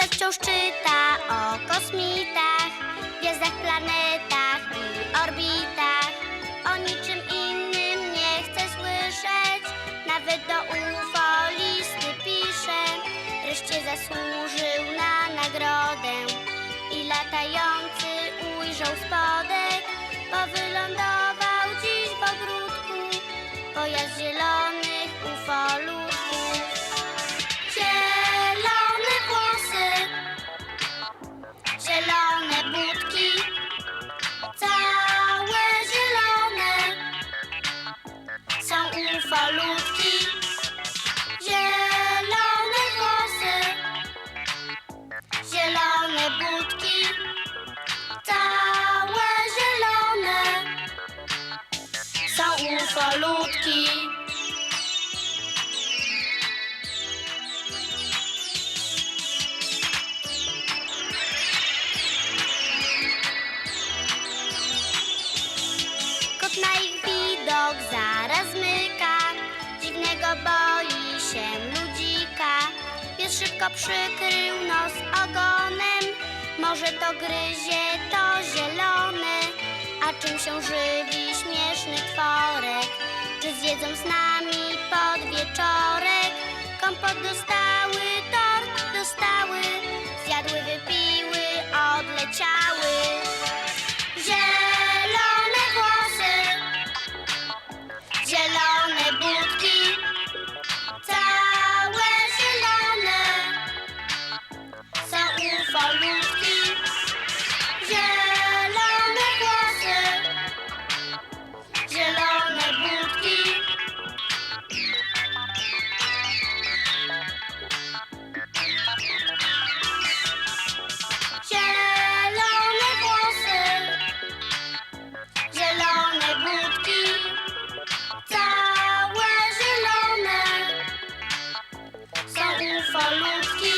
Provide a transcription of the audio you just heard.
które wciąż czyta o kosmitach, gwiazdach, planetach i orbitach. O niczym innym nie chce słyszeć, nawet do UFO listy pisze. Wreszcie zasłużył na nagrodę i latający ujrzał spodek, bo wylądował dziś w ogródku pojazd zielony. Są ufolutki. Kot na ich widok zaraz zmyka, dziwnego boi się ludzika. Pies szybko przykrył nos ogonem, może to gryzie, to zielone. A czym się tworek? Czy zjedzą z nami pod wieczorek? Kompot dostały, tort dostały, falou que